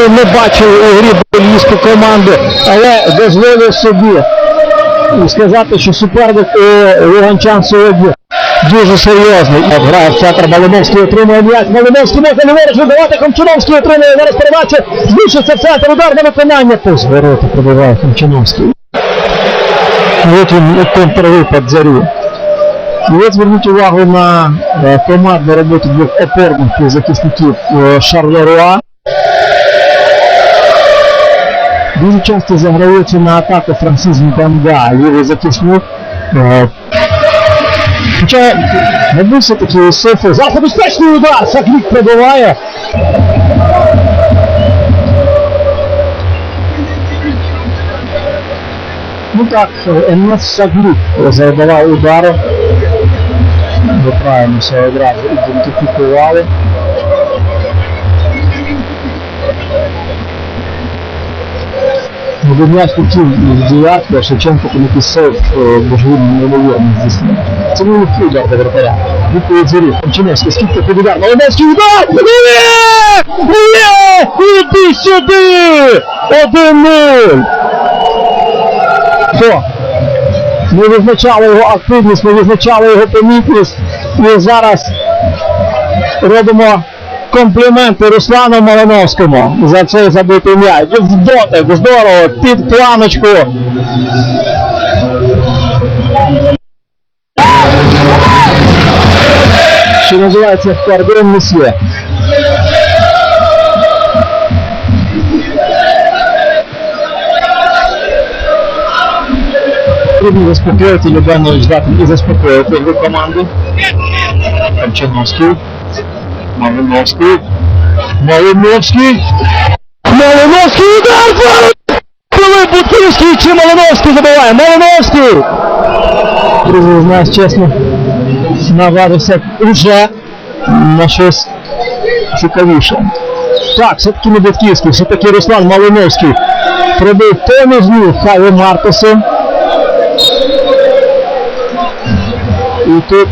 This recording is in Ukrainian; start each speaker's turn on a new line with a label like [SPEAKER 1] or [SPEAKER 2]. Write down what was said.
[SPEAKER 1] моменту не бачив у грі бельгійську команду, але дозволив собі сказати, що суперник у Луганчан сьогодні дуже серйозний. Грає в центр Малиновський отримує м'яч. Малиновський може ліворуч видавати. Хомчиновський отримує зараз передачу. Збільшиться центр. Удар на виконання. Повз ворота пробиває Хомчиновський. І От він контрвипад зарю. І от зверніть увагу на е, командну роботу двох опорних захисників е, Шарлеруа. Дуже часто заграється на атаку Франсис Нтанга, лівий захисник. Е, Хоча, мабуть, все-таки Софи. Зараз небезпечний удар! Саклік пробиває. Ну так, НС Саглік завдавав удару. Ви правильно все одразу ідентифікували. М'яч хотів діяти, Шевченко понаписав божевільний неймовірний здійснив. Це був легкий удар до вратаря. Відповідь зарів. Кончиневський, скільки під удар. Молодецький удар! Є! Є! Іди сюди! Один-нуль! Що? Ми визначали його активність, ми визначали його помітність. І зараз робимо компліменти Руслану Малиновському за цей забитий м'яч. В дотик, здорово, під планочку. Що називається кордон месьє. Потрібно заспокоїти Любенович дати і заспокоїти його команду. Кончиновський. Малиновський. Малиновський. Малиновський удар! Коли Бутківський чи Малиновський забиває? Малиновський! Друзі, з нас чесно наважився вже на щось цікавіше. Так, все-таки не Бутківський, все-таки Руслан Малиновський пробив поміж них Хаві Мартесу. І тут